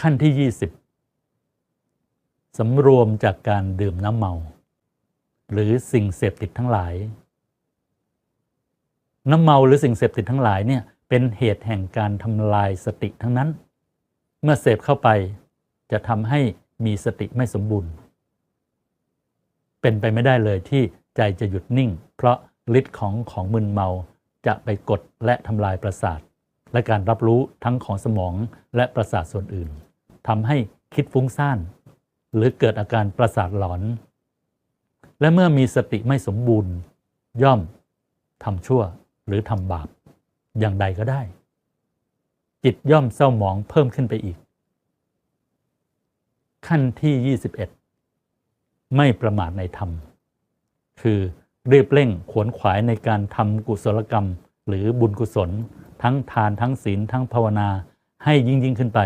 ขั้นที่ 20สำรวมจากการดื่มน้ำเมา หรือสิ่งเสพติดทั้งหลาย น้ำเมาหรือสิ่งเสพติดทั้งหลายเนี่ยเป็นเหตุแห่งการทำลายสติทั้งนั้น เมื่อเสพเข้าไปจะทำให้มีสติไม่สมบูรณ์ เป็นไปไม่ได้เลยที่ใจจะหยุดนิ่ง เพราะฤทธิ์ของของมึนเมาจะไปกดและทำลายประสาท และการรับรู้ทั้งของสมองและประสาทส่วนอื่นทำให้คิดฟุ้งซ่านหรือเกิดอาการประสาทหลอน และเมื่อมีสติไม่สมบูรณ์ ย่อมทำชั่วหรือทำบาป อย่างใดก็ได้ จิตย่อมเศร้าหมองเพิ่มขึ้นไปอีก ขั้นที่ 21 ไม่ประมาทในธรรม คือรีบเร่งขวนขวายในการทำกุศลกรรมหรือบุญกุศล ทั้งทานทั้งศีลทั้งภาวนาให้ยิ่งยิ่งขึ้นไป